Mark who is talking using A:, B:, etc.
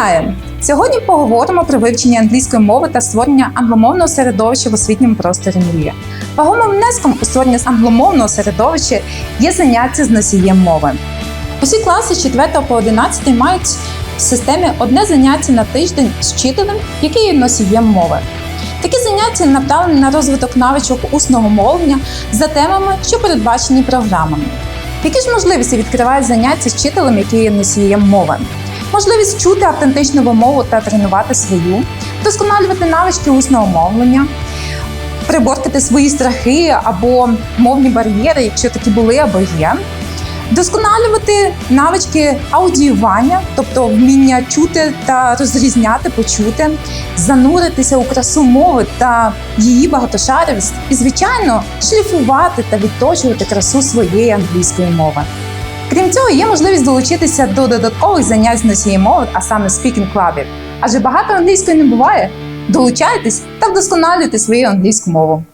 A: Вітаю! Сьогодні поговоримо про вивчення англійської мови та створення англомовного середовища в освітньому просторі мрія. Вагомим внеском у створення англомовного середовища є заняття з носієм мови. Усі класи з 4 по 11 мають в системі одне заняття на тиждень з вчителем, який є носієм мови. Такі заняття направлені на розвиток навичок усного мовлення за темами, що передбачені програмами. Які ж можливості відкривають заняття з вчителем, який є носієм мови? Можливість чути автентичну вимову та тренувати свою, вдосконалювати навички усного мовлення, приборкати свої страхи або мовні бар'єри, якщо такі були або є. Вдосконалювати навички аудіювання, тобто вміння чути та розрізняти, почути, зануритися у красу мови та її багатошаровість, і, звичайно, шліфувати та відточувати красу своєї англійської мови. Крім цього, є можливість долучитися до додаткових занять з носії мови, а саме спікінг клабів. Адже багато англійської не буває. Долучайтесь та вдосконалюйте свою англійську мову.